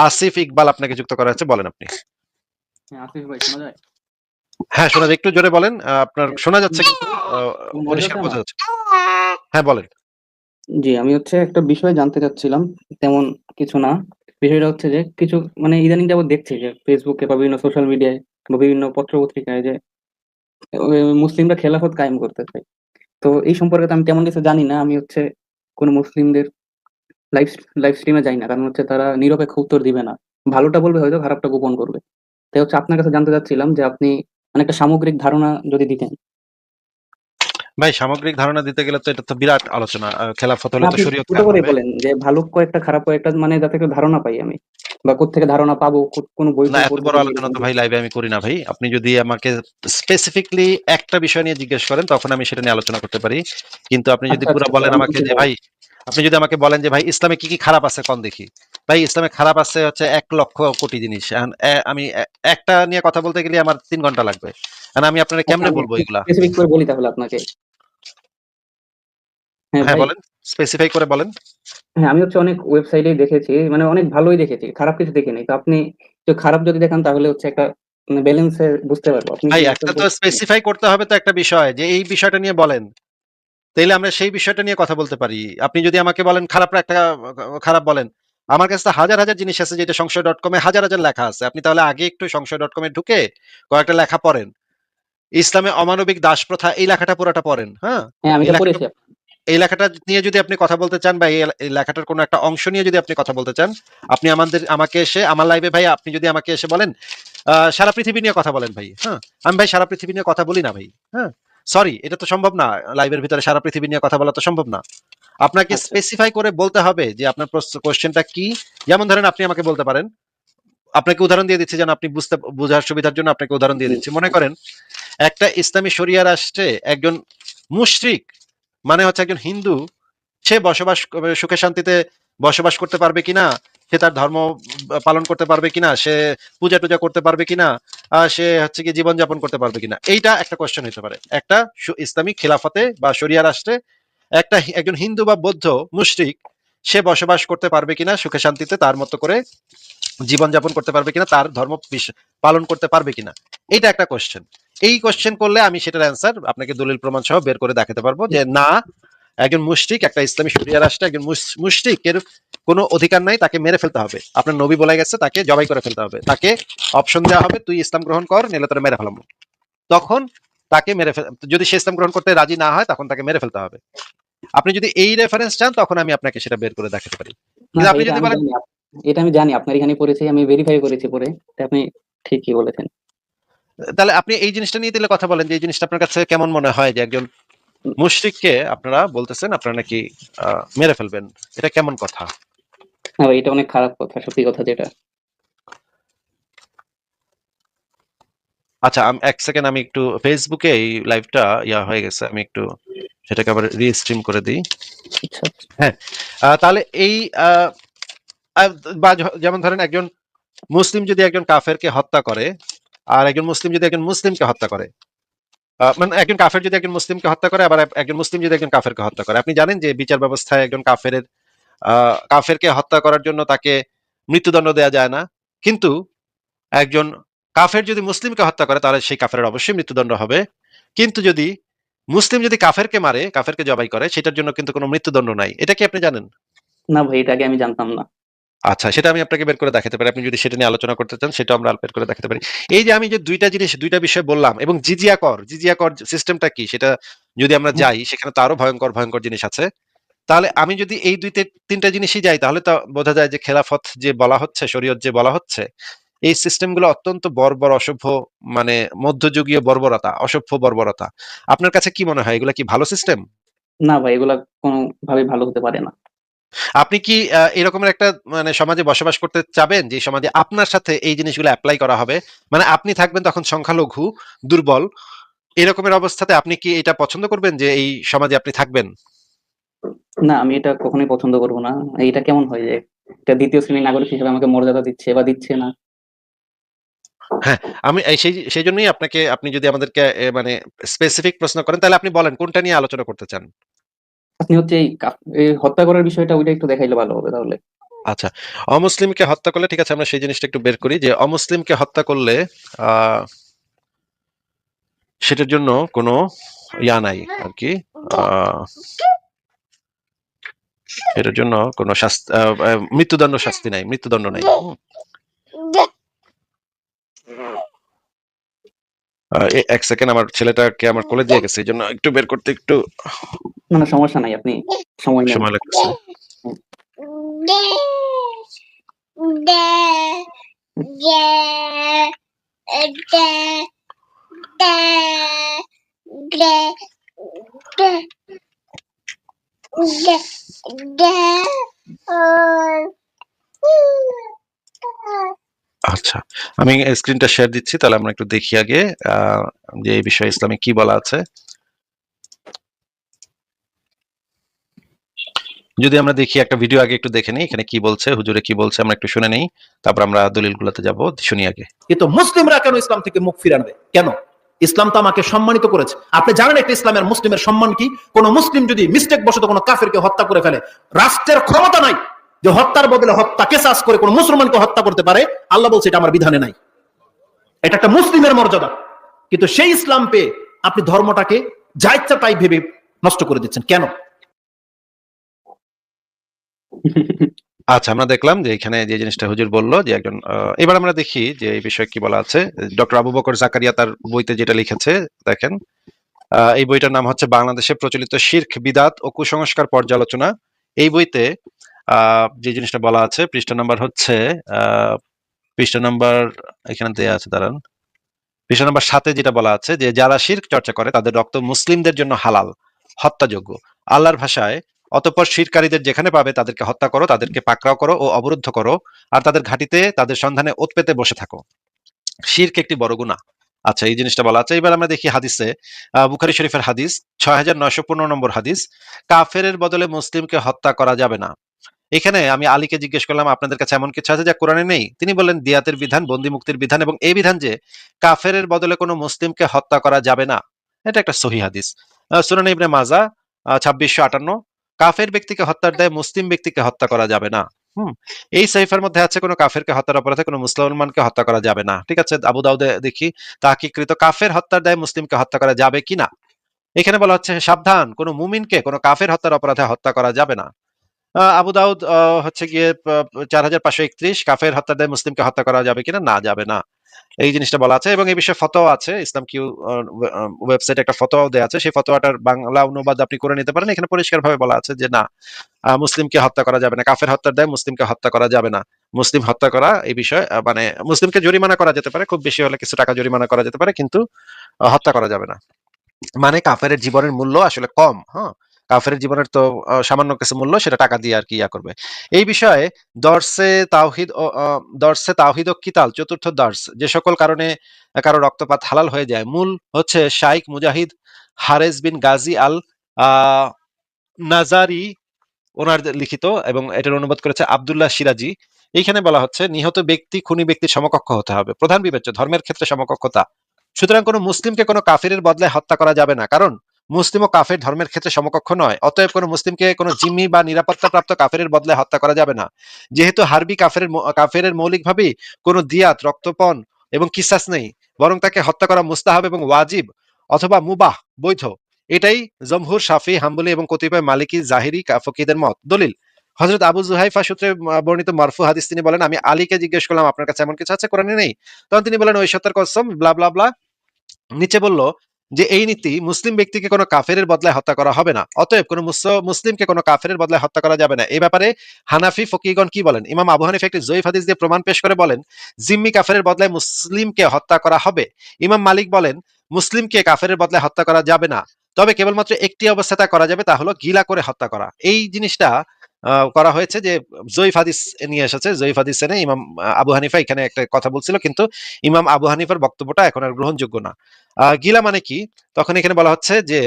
আসিফ ইকবাল আপনাকে যুক্ত করা হচ্ছে বলেন আপনি। হ্যাঁ আসিফ শোনা যায়? হ্যাঁ শোনা যায়। একটু জোরে বলেন আপনার শোনা যাচ্ছে কিন্তু আহ, পরিষ্কার বোঝা যাচ্ছে। হ্যাঁ বলেন। জি আমি হচ্ছে একটা বিষয় জানতে চাচ্ছিলাম তেমন কিছু না। বিষয়টা হচ্ছে যে কিছু মানে ইদানিং যাবত দেখছি যে ফেসবুকে বা বিভিন্ন সোশ্যাল মিডিয়ায় বা বিভিন্ন পত্র পত্রিকায় যে মুসলিমরা খেলাফত কায়েম করতে চায় তো এই সম্পর্কে তো আমি তেমন কিছু জানি না। আমি হচ্ছে কোনো মুসলিমদের লাইভ লাইভ স্ট্রিমে যাই না কারণ হচ্ছে তারা নিরপেক্ষ উত্তর দিবে না। ভালোটা বলবে হয়তো খারাপটা গোপন করবে। তাই হচ্ছে আপনার কাছে জানতে চাচ্ছিলাম যে আপনি মানে একটা সামগ্রিক ধারণা যদি দিতেন। ভাই সামগ্রিক ধারণা দিতে গেলে তো এটা তো বিরাট আলোচনা। খেলাফত হলে তো শরীয়ত করে বলেন যে ভালো কয়েকটা খারাপ কয়েকটা মানে যাতে একটা ধারণা পাই আমি। বা কোত্থেকে ধারণা পাবো কোন বই না এত বড় আলোচনা তো ভাই লাইভে আমি করি না ভাই। আপনি যদি আমাকে স্পেসিফিকলি একটা বিষয় নিয়ে জিজ্ঞেস করেন তখন আমি সেটা নিয়ে আলোচনা করতে পারি। কিন্তু আপনি যদি আচ্ছা, পুরো আচ্ছা, বলেন আমাকে যে ভাই আপনি যদি আমাকে বলেন যে ভাই ইসলামে কি কি খারাপ আছে কোন দেখি? ভাই ইসলামে খারাপ আছে হচ্ছে এক লক্ষ কোটি জিনিস। আমি একটা নিয়ে কথা বলতে গেলে আমার তিন ঘণ্টা লাগবে। আমি আপনাকে কেমনে বলব এগুলা? স্পেসিফিক করে বলি তাহলে আপনাকে। হ্যাঁ হ্যাঁ বলেন। স্পেসিফাই করে বলেন। হ্যাঁ আমি হচ্ছে অনেক ওয়েবসাইটেই দেখেছি মানে অনেক ভালোই দেখেছি খারাপ কিছু দেখিনি। তো আপনি খারাপ যদি দেখান তাহলে হচ্ছে একটা ব্যালেন্সে বুঝতে পারব। আপনি একটা তো স্পেসিফাই করতে হবে তো একটা বিষয় যে এই বিষয়টা নিয়ে বলেন। তাইলে আমরা সেই বিষয়টা নিয়ে কথা বলতে পারি। আপনি যদি আমাকে বলেন খারাপ একটা খারাপ বলেন আমার কাছে তো হাজার হাজার জিনিস আছে যেটা সংশয় ডট কমে হাজার হাজার লেখা আছে। আপনি তাহলে আগে একটু সংশয় ডট কমে ঢুকে কয়েকটা লেখা পড়েন। ইসলামে অমানবিক দাস প্রথা এই লেখাটা পুরোটা পড়েন হ্যাঁ? হ্যাঁ এই লেখাটা- নিয়ে যদি আপনি কথা বলতে চান বা এই এই লেখাটার কোনো একটা অংশ নিয়ে যদি আপনি কথা বলতে চান আপনি আমাদের আমাকে এসে আমার লাইভে ভাই আপনি যদি আমাকে এসে বলেন আহ, সারা পৃথিবী নিয়ে কথা বলেন ভাই হ্যাঁ? আমি ভাই সারা পৃথিবী নিয়ে কথা বলি না ভাই হ্যাঁ? সরি এটা তো সম্ভব না। লাইভের ভিতরে সারা পৃথিবী নিয়ে কথা বলা তো সম্ভব না। আপনাকে আচ্ছা। স্পেসিফাই করে বলতে হবে যে আপনার কোশ্চেনটা কি? যেমন ধরেন আপনি আমাকে বলতে পারেন আপনাকে উদাহরণ দিয়ে দিচ্ছি যেন আপনি বুঝতে বোঝার সুবিধার জন্য আপনাকে উদাহরণ দিয়ে দিচ্ছি। মনে করেন একটা ইসলামী শরিয়া রাষ্ট্রে একজন মুশরিক মানে হচ্ছে একজন হিন্দু সে বসবাস সুখে শান্তিতে বসবাস করতে পারবে কিনা? সে তার ধর্ম পালন করতে পারবে কিনা, সে পূজা টুজা করতে পারবে কিনা সে হচ্ছে কি জীবন যাপন করতে পারবে কিনা, এইটা একটা কোশ্চেন হতে পারে। একটা ইসলামিক খিলাফতে বা শরিয়া রাষ্ট্রে একটা একজন হিন্দু বা বৌদ্ধ মুশরিক, সে বসবাস করতে পারবে কিনা, সুখে শান্তিতে তার মতো করে জীবনযাপন করতে পারবে কিনা, তার ধর্ম পালন করতে পারবে কিনা এটা একটা কোশ্চেন এই কোয়েশ্চেন করলে আমি সেটার অ্যান্সার আপনাকে দলিল প্রমাণ সহ বের করে দেখাতে পারব যে না একজন মুশরিক একটা ইসলামী শরিয়া রাষ্ট্রে একজন মুশ- মুশরিকের কোনো অধিকার নাই তাকে মেরে ফেলতে হবে। আপনার নবী বলে গেছে তাকে জবাই করে ফেলতে হবে। তাকে অপশন দেওয়া হবে তুই ইসলাম গ্রহণ কর নিলে তোরা মেরে ফেলাম তখন তাকে মেরে যদি সে ইসলাম গ্রহণ করতে রাজি না হয় তখন তাকে মেরে ফেলতে হবে। আপনি যদি এই রেফারেন্স চান তখন আমি আপনাকে সেটা বের করে দেখাতে পারি। আপনি যদি বলেন এটা আমি জানি আপনার এখানে পড়েছি আমি ভেরিফাই করেছি পরে আপনি ঠিকই বলেছেন। তাহলে আপনি এই জিনিসটা নিয়ে দিলে কথা বলেন যে এই জিনিসটা আপনার কাছে কেমন মনে হয় যে একজন মুশরিককে আপনারা বলতেছেন আপনারা নাকি মেরে ফেলবেন। এটা কেমন কথা? এটা অনেক খারাপ কথা সত্যি কথা যেটা। আচ্ছা আম- এক সেকেন্ড আমি একটু ফেসবুকে এই লাইভটা ইয়া হয়ে গেছে আমি একটু সেটাকে আবার রিস্ট্রিম করে দিই। হ্যাঁ আহ, তাহলে এই বা যেমন ধরেন একজন মুসলিম যদি একজন কাফেরকে হত্যা করে আর একজন মুসলিম যদি একজন মুসলিমকে হত্যা করে মানে একজন কাফের যদি একজন মুসলিমকে হত্যা করে, আবার একজন মুসলিম যদি একজন কাফেরকে হত্যা করে। আপনি জানেন যে বিচার ব্যবস্থায় একজন কাফের কাফেরকে হত্যা করার জন্য তাকে মৃত্যুদণ্ড দেওয়া যায় না। কিন্তু একজন কাফের যদি মুসলিমকে হত্যা করে, তাহলে সেই কাফের অবশ্যই মৃত্যুদণ্ড হবে। কিন্তু যদি মুসলিম যদি কাফেরকে মারে, কাফেরকে জবাই করে, সেটার জন্য কিন্তু কোনো মৃত্যুদণ্ড নাই। এটা কি আপনি জানেন? না ভাই, এটা আগে আমি জানতাম না। আচ্ছা সেটা আমি আপনাকে বের করে দেখাতে পারি। আপনি যদি সেটা নিয়ে আলোচনা করতে চান সেটা আমরা বের করে দেখাতে পারি। এই যে আমি যে দুইটা জিনিস দুইটা বিষয় বললাম এবং জিজিয়া কর জিজিয়া কর সিস্টেমটা কি? সেটা যদি আমরা যাই সেখানে তো আরও ভয়ঙ্কর ভয়ঙ্কর জিনিস আছে। তাহলে আমি যদি এই দুই তিনটা জিনিসই যাই তাহলে তো বোঝা যায় যে খেলাফত যে বলা হচ্ছে শরীয়ত যে বলা হচ্ছে এই সিস্টেমগুলো অত্যন্ত বর্বর অসভ্য মানে মধ্যযুগীয় বর্বরতা অসভ্য বর্বরতা। আপনার কাছে কি মনে হয়? এগুলো কি ভালো সিস্টেম না ভাই এগুলা কোনো ভাবে ভালো হতে পারে না। আপনি কি এরকমের একটা মানে সমাজে বসবাস করতে চাবেন? যে সমাজে আপনার সাথে এই জিনিসগুলো অ্যাপ্লাই করা হবে? মানে আপনি থাকবেন তখন সংখ্যালঘু দুর্বল এরকমের অবস্থাতে আপনি কি এটা পছন্দ করবেন যে এই সমাজে আপনি থাকবেন? না আমি এটা কখনোই পছন্দ করব না। এইটা কেমন হয় যে এটা দ্বিতীয় শ্রেণির নাগরিক হিসেবে আমাকে মর্যাদা দিচ্ছে বা দিচ্ছে না? হ্যাঁ আমি সেই সেই জন্যই আপনাকে আপনি যদি আমাদেরকে মানে স্পেসিফিক প্রশ্ন করেন তাহলে আপনি বলেন কোনটা নিয়ে আলোচনা করতে চান? আপনি হচ্ছে এই হত্যা করার বিষয়টা ওইটা একটু দেখাইলে ভালো হবে তাহলে। আচ্ছা অমুসলিমকে হত্যা করলে, ঠিক আছে, আমরা সেই জিনিসটা একটু বের করি যে, অমুসলিমকে হত্যা করলে সেটার জন্য কোনো ইয়া নাই আর কি এটার জন্য কোনো শাস্তি মৃত্যুদণ্ড শাস্তি নাই, মৃত্যুদণ্ড নাই। এক সেকেন্ড আমার ছেলেটাকে আমার কোলে দিয়ে গেছে এই জন্য একটু বের করতে একটু না না সমস্যা নাই আপনি সময় নেন সময় লাগছে লাগতেছে আচ্ছা আমি স্ক্রিনটা শেয়ার দিচ্ছি, তাহলে আমরা একটু দেখি আগে যে এই বিষয়ে ইসলামে কি বলা আছে। যদি আমরা দেখি একটা ভিডিও আগে একটু দেখে নিই, এখানে কি বলছে, হুজুরে কি বলছে, আমরা একটু শুনে নেই, তারপর আমরা দলিলগুলোতে যাব, শুনি আগে। কিন্তু মুসলিমরা কেন ইসলাম থেকে মুখ ফিরাবে কেন? ইসলাম তো আমাকে সম্মানিত করেছে। আপনি জানেন একটা ইসলামের মুসলিমের সম্মান কি? কোন মুসলিম যদি মিস্টেক বশত কোনো কাফেরকে হত্যা করে ফেলে, রাষ্ট্রের ক্ষমতা নাই। যে হত্যার বদলে হত্যা কেসাস করে কোন মুসলমানকে হত্যা করতে পারে, আল্লাহ বলছে এটা আমার বিধানে নাই। এটা একটা মুসলিমের মর্যাদা। কিন্তু সেই ইসলাম পেয়ে আপনি ধর্মটাকে যা ইচ্ছা তাই ভেবে নষ্ট করে দিচ্ছেন। কেন? আচ্ছা আমরা দেখলাম যে এখানে যে জিনিসটা হুজুর বলল, যে একজন এবার আমরা দেখি যে এই বিষয়ে কি বলা আছে। ডক্টর আবু বকর জাকারিয়া তার বইতে যেটা লিখেছে, দেখেন এই বইটার নাম হচ্ছে বাংলাদেশে প্রচলিত শির্ক, বিদাত ও কুসংস্কার পর্যালোচনা। এই বইতে যে জিনিসটা বলা আছে, পৃষ্ঠা নাম্বার হচ্ছে পৃষ্ঠা নাম্বার এখানে দেয়া আছে, দাঁড়ান। পৃষ্ঠা নাম্বার সাথে যেটা বলা আছে যে, যারা শির্ক চর্চা করে, তাদের রক্ত মুসলিমদের জন্য হালাল, হত্যাযোগ্য। আল্লাহর ভাষায় অতঃপর শিরকারীদের যেখানে পাবে, তাদেরকে হত্যা করো, তাদেরকে পাকড়াও করো ও অবরুদ্ধ করো, আর তাদের ঘাটিতে, তাদের সন্ধানে ওত পেতে বসে থাকো। শির্ক একটি বড় গুণা আচ্ছা এই জিনিসটা বলা আছে। এবার আমরা দেখি হাদিসে বুখারী শরীফের হাদিস, ছয় হাজার নয়শো পনেরো নম্বর হাদিস কাফের বদলে মুসলিমকে হত্যা করা যাবে না। এখানে আমি আলীকে জিজ্ঞেস করলাম, আপনাদের কাছে এমন কিছু আছে যা কোরআনে নেই? তিনি বললেন, দিয়াতের বিধান বন্দি মুক্তির বিধান এবং এই বিধান যে কাফেরের বদলে কোনো মুসলিমকে হত্যা করা যাবে না। এটা একটা সহি হাদিস। সুনান ইবনে মাজা ছাব্বিশশো আটান্ন, কাফের ব্যক্তিকে হত্যার দায়ে মুসলিম ব্যক্তিকে হত্যা করা যাবে না। হুম, এই সাইফার মধ্যে আছে কোনো কাফেরকে হত্যার অপরাধে কোনো মুসলমানকে হত্যা করা যাবে না। ঠিক আছে, আবু দাউদে দেখি তাহকিকৃত কাফের হত্যার দায়ে মুসলিমকে হত্যা করা যাবে কিনা এখানে বলা হচ্ছে, সাবধান, কোনো মুমিনকে কোনো কাফের হত্যার অপরাধে হত্যা করা যাবে না। আবু দাউদ হচ্ছে গিয়ে চার হাজার পাঁচশো একত্রিশ কাফের হত্যার দায়ে, মুসলিমকে হত্যা করা যাবে কিনা? না, যাবে না। এই জিনিসটা বলা আছে এবং এই বিষয়ে ফতোয়া আছে। ইসলাম কিউ ওয়েবসাইটে একটা ফতোয়াও দেওয়া আছে। সেই ফতোয়াটার বাংলা অনুবাদ আপনি করে নিতে পারেন। এখানে পরিষ্কার ভাবে বলা আছে যে, না মুসলিমকে হত্যা করা যাবে না। কাফের হত্যার দেয়, মুসলিমকে হত্যা করা যাবে না। মুসলিম হত্যা করা এই বিষয়ে মানে মুসলিমকে জরিমানা করা যেতে পারে। খুব বেশি হলে কিছু টাকা জরিমানা করা যেতে পারে, কিন্তু হত্যা করা যাবে না। মানে কাফের জীবনের মূল্য আসলে কম হ্যাঁ? কাফের জীবনের তো সামান্য কিছু মূল্য, সেটা টাকা দিয়ে আর কি ইয়া করবে। এই বিষয়ে দর্শে তাওহিদ দর্শে তাওহিদ ও কিতাল, চতুর্থ দর্শ, যে সকল কারণে কারও রক্তপাত হালাল হয়ে যায়। মূল হচ্ছে শাইক মুজাহিদ হারেস বিন গাজী আল নাজারি, ওনার লিখিত এবং এটার অনুবাদ করেছে আবদুল্লাহ সিরাজি। এইখানে বলা হচ্ছে, নিহত ব্যক্তি, খুনি ব্যক্তির সমকক্ষ হতে হবে। প্রধান বিবেচ্য, ধর্মের ক্ষেত্রে সমকক্ষতা। সুতরাং কোনো মুসলিমকে কোনো কাফিরের বদলে হত্যা করা যাবে না। কারণ মুসলিম ও কাফের ধর্মের ক্ষেত্রে সমকক্ষ নয়। অতএব কোনো মুসলিমকে কোনো জিম্মি বা নিরাপত্তাপ্রাপ্ত কাফেরের বদলে হত্যা করা যাবে না। যেহেতু হারবি কাফের কাফের মৌলিকভাবেই কোনো দিয়াত, রক্তপণ এবং কিসাস নেই, বরং তাকে হত্যা করা মুস্তাহাব এবং ওয়াজিব অথবা মুবাহ বৈধ। এটাই জমহুর, শাফি, হাম্বলি এবং কতিপয় মালিকি, জাহিরি ফকিদের মত। দলিল হজরত আবু জুহাইফা সূত্রে বর্ণিত মারফু হাদিস তিনি বলেন, আমি আলীকে জিজ্ঞেস করলাম, আপনার কাছে এমন কিছু আছে কোরআনে নেই? তখন তিনি বলেন, ওই সত্তর কসম ব্লা ব্লা ব্লা নিচে বলল যে এই নীতি মুসলিম ব্যক্তিকে কোনো কাফেরের বদলায় হত্যা করা হবে না। অতএব কোনো মুসলিমকে কোনো কাফেরের বদলায় হত্যা করা যাবে না। এই ব্যাপারে হানাফি ফকিগণ কি বলেন? ইমাম আবু হানিফা একটি জয়ীফ হাদিস দিয়ে প্রমাণ পেশ করে বলেন, জিম্মি কাফেরের বদলায় মুসলিমকে হত্যা করা হবে। ইমাম মালিক বলেন, মুসলিমকে কাফেরের বদলায় হত্যা করা যাবে না। তবে কেবলমাত্র একটি অবস্থা করা যাবে, তা হলো গিলা করে হত্যা করা। এই জিনিসটা করা হয়েছে যে জয়ীফ হাদিস নিয়ে এসেছে। জয়ীফ হাদিস এনে ইমাম আবু হানিফা এখানে একটা কথা বলছিল, কিন্তু ইমাম আবু হানিফার বক্তব্যটা এখন আর গ্রহণযোগ্য না। গিলা মানে কি? তখন এখানে বলা হচ্ছে যে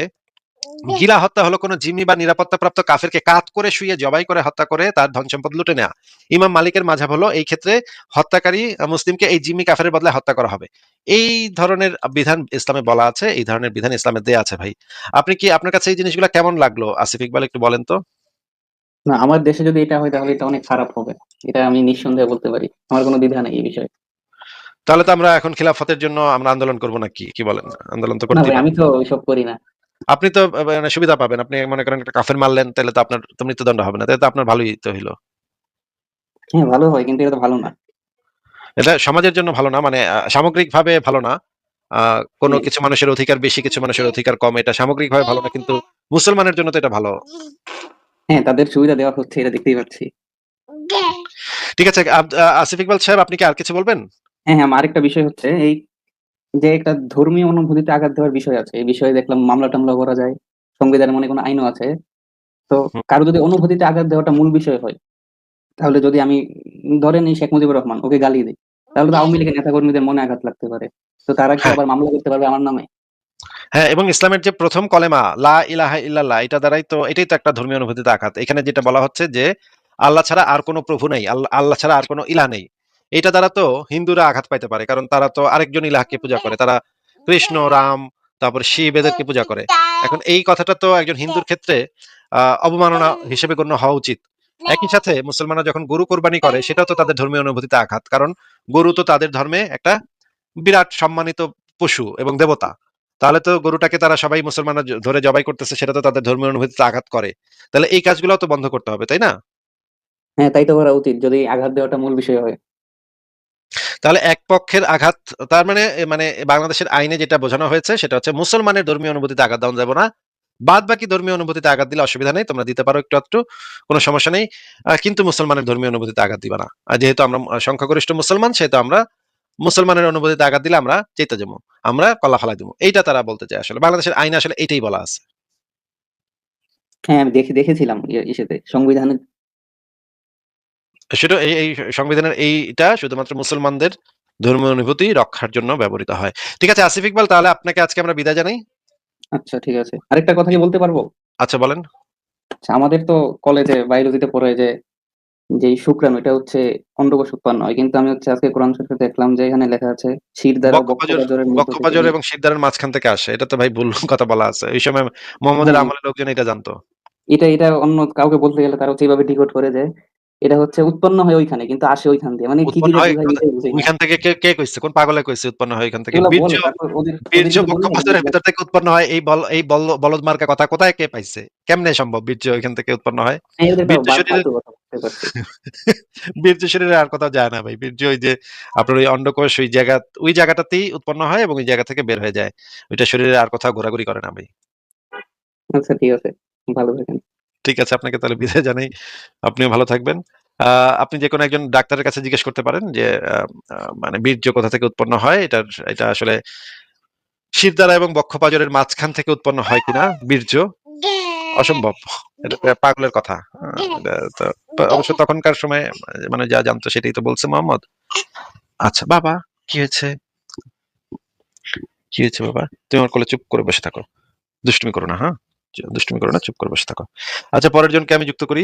গিলা হত্যা হলো কোনো জিম্মি বা নিরাপত্তাপ্রাপ্ত কাফেরকে কাত করে শুয়ে, জবাই করে, হত্যা করে তার ধন সম্পদ লুটে নেওয়া ইমাম মালিকের মাঝাব হলো এই ক্ষেত্রে হত্যাকারী মুসলিমকে এই জিম্মি কাফের বদলে হত্যা করা হবে। এই ধরনের বিধান ইসলামে বলা আছে, এই ধরনের বিধান ইসলামে দেয়া আছে ভাই। আপনি কি আপনার কাছে এই জিনিসগুলো কেমন লাগল? আসিফ ইকবাল, একটু বলেন তো। না আমার দেশে যদি এটা হয় তাহলে এটা অনেক খারাপ হবে। এটা আমি নিঃসন্দেহে বলতে পারি। আমার কোনো দ্বিধা নেই এই বিষয়ে। তাহলে তো আমরা এখন খিলাফতের জন্য আমরা আন্দোলন করব নাকি কি? বলেন? আন্দোলন তো করতে আমি তো ওইসব করি না। আপনি তো মানে সুবিধা পাবেন। আপনি মনে করেন একটা কাফের মারলেন তাহলে তো আপনার তো মৃত্যুদণ্ড হবে না। তাহলে তো আপনার ভালোই তো হইল। হ্যাঁ ভালো হয় কিন্তু এটা তো ভালো না। এটা সমাজের জন্য ভালো না মানে সামগ্রিক ভাবে ভালো না। আহ, কোনো কিছু মানুষের অধিকার বেশি কিছু মানুষের অধিকার কম। এটা সামগ্রিক ভাবে ভালো না কিন্তু মুসলমানের জন্য তো এটা ভালো। হ্যাঁ তাদের সুবিধা দেওয়া হচ্ছে এটা দেখতেই পাচ্ছি। ঠিক আছে আসিফ ইকবাল সাহেব আপনি কি আর কিছু বলবেন? হ্যাঁ হ্যাঁ আমার আরেকটা বিষয় হচ্ছে এই যে একটা ধর্মীয় অনুভূতিতে আঘাত দেওয়ার বিষয় আছে এই বিষয়ে দেখলাম মামলা টামলা করা যায় সংবিধানের মনে কোনো আইনও আছে। তো কারও যদি অনুভূতিতে আঘাত দেওয়াটা মূল বিষয় হয় তাহলে যদি আমি উম, ধরেন এই শেখ মুজিবুর রহমান ওকে গালি দিই তাহলে তো আওয়ামী লীগের নেতাকর্মীদের মনে আঘাত লাগতে পারে। তো তারা কি হ্যাঁ। আবার মামলা করতে পারবে আমার নামে? হ্যাঁ এবং ইসলামের যে প্রথম কলেমা, লা ইলাহা ইল্লাল্লাহ, এটা দ্বারাই তো, এটাই তো একটা ধর্মীয় অনুভূতিতে আঘাত। এখানে যেটা বলা হচ্ছে যে, আল্লাহ ছাড়া আর কোনো প্রভু নেই আল্লাহ ছাড়া আর কোনো ইলাহ নেই। এটা দ্বারা তো হিন্দুরা আঘাত পাইতে পারে, কারণ তারা তো আরেকজন ইলাহকে পূজা করে। তারা কৃষ্ণ, রাম, তারপর শিব এদেরকে পূজা করে। এখন এই কথাটা তো একজন হিন্দুর ক্ষেত্রে অবমাননা হিসেবে গণ্য হওয়া উচিত। একই সাথে মুসলমানরা যখন গরু কোরবানি করে, সেটাও তো তাদের ধর্মীয় অনুভূতিতে আঘাত। কারণ গরু তো তাদের ধর্মে একটা বিরাট সম্মানিত পশু এবং দেবতা। তাহলে তো গরুটাকে তারা সবাই মুসলমানরা ধরে জবাই করতেছে সেটা তো তাদের ধর্মীয় অনুভূতিতে আঘাত করে। তাহলে এই কাজগুলো তো বন্ধ করতে হবে তাই না? হ্যাঁ তাই তো করা উচিত যদি আঘাত দেওয়াটা মূল বিষয় হয়। তাহলে এক পক্ষের আঘাত তার মানে মানে বাংলাদেশের আইনে যেটা বোঝানো হয়েছে সেটা হচ্ছে মুসলমানের ধর্মীয় অনুভূতিতে আঘাত দেওয়া যাবে না। বাদ বাকি ধর্মীয় অনুভূতিতে আঘাত দিলে অসুবিধা নেই তোমরা দিতে পারো একটু একটু কোনো সমস্যা নেই। কিন্তু মুসলমানের ধর্মীয় অনুভূতিতে আঘাত দিবা না। যেহেতু আমরা সংখ্যাগরিষ্ঠ মুসলমান সেহেতু আমরা মুসলমানের অনুভূতিতে আঘাত দিলে আমরা চেতে যাব আমরা কলা ফালাই দেবো। এইটা তারা বলতে চায় আসলে। বাংলাদেশের আইন আসলে এটাই বলা আছে। হ্যাঁ আমি দেখে দেখেছিলাম ইয়ে- ইসেতে। সংবিধানে সেটা এই এই সংবিধানের এইটা শুধুমাত্র মুসলমানদের ধর্মীয় অনুভূতি রক্ষার জন্য ব্যবহৃত হয়। ঠিক আছে আসিফ ইকবাল তাহলে আপনাকে আজকে আমরা বিদায় জানাই। আচ্ছা ঠিক আছে। আরেকটা কথা কি বলতে পারব? আচ্ছা বলেন। আচ্ছা আমাদের তো কলেজে বায়োলজিতে পড়ে যে যে শুক্রাণু এটা হচ্ছে অন্ডকোষ উৎপন্ন হয়। কিন্তু আমি হচ্ছে আজকে কোরআন শরীফে দেখলাম যে এখানে লেখা আছে শিরদার বক্ষপাজর- এবং শিরদারের মাঝখান থেকে আসে। এটা তো ভাই ভুল কথা বলা আছে। এই সময় মোহাম্মদের। আমলের লোকজন এটা জানতো। এটা এটা অন্য কাউকে বলতে গেলে তারা হচ্ছে এইভাবে ডিকোড করে যে এটা হচ্ছে উৎপন্ন হয় ওইখানে কিন্তু আসে ওইখান দিয়ে মানে কি। ওইখান থেকে কে কে কইছে? কোন পাগলে কইছে উৎপন্ন হয় ওইখান থেকে? বীর্য বীর্য বুঝবে। ভিতর থেকে উৎপন্ন হয়। এই বল এই বল বলদ মার্কা কথা কোথায় কে পাইছে? কেমনে সম্ভব বীর্য ওইখান থেকে উৎপন্ন হয়? হ্যাঁ। বীর্য শরীরে আর কোথাও যায় না ভাই। বীর্য ওই যে আপনার ওই অন্ডকোষ ওই জায়গা ওই জায়গাটাতেই উৎপন্ন হয় এবং ওই জায়গা থেকে বের হয়ে যায়। ওইটা শরীরে আর কোথাও ঘোরাঘুরি করে না ভাই। আচ্ছা ঠিক আছে। ভালো থাকেন। ঠিক আছে, আপনাকে তাহলে বিদায় জানাই। আপনিও ভালো থাকবেন। আপনি যে কোনো একজন ডাক্তারের কাছে জিজ্ঞেস করতে পারেন যে মানে বীর্য কোথা থেকে উৎপন্ন হয়? এটা এটা আসলে শিরদারা এবং বক্ষপাজরের মাঝখান থেকে উৎপন্ন হয় কিনা? বীর্য? অসম্ভব। পাগলের কথা। তো অবশ্য তখনকার সময় মানে যা জানতো সেটাই তো বলছে মোহাম্মদ। আচ্ছা বাবা, কি হয়েছে? কি হয়েছে বাবা? তুমি আমার কোলে চুপ করে বসে থাকো। দুষ্টুমি করো না হ্যাঁ? দুষ্টুমি করো না চুপ করে বসে থাকো। আচ্ছা পরের জনকে আমি যুক্ত করি।